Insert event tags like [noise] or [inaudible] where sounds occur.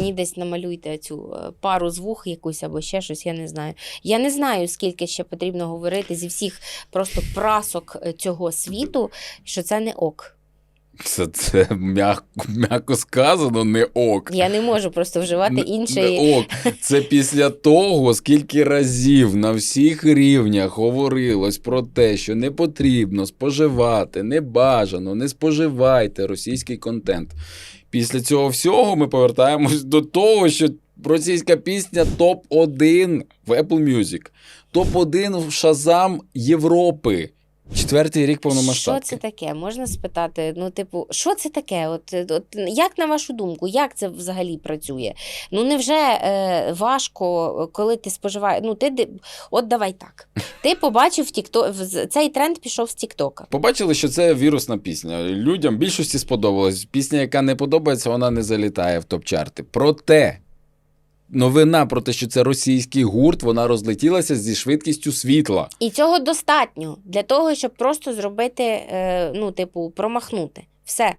Мені десь намалюйте цю е, пару з вух якусь або ще щось, я не знаю. Я не знаю, скільки ще потрібно говорити зі всіх просто прасок е, цього світу, що це не ок. Це, це м'яко, м'яко сказано, не ок. Я не можу просто вживати інший. не ок. Це після того, скільки разів на всіх рівнях говорилось про те, що не потрібно споживати, не бажано, не споживайте російський контент. Після цього всього ми повертаємось до того, що російська пісня топ-1 в Apple Music, топ-1 в Shazam Європи. Четвертий рік Що це таке? Можна спитати? Ну, типу, що це таке? От, от як на вашу думку, як це взагалі працює? Ну невже е, важко, коли ти споживаєш? Ну, ти от давай так. [laughs] Ти побачив в TikTok, цей тренд пішов з Тіктока. Побачили, що це вірусна пісня. Людям більшості сподобалось. Пісня, яка не подобається, вона не залітає в топ-чарти. Проте новина про те, що це російський гурт, вона розлетілася зі швидкістю світла. І цього достатньо для того, щоб просто зробити, е, ну, типу, промахнути. Все.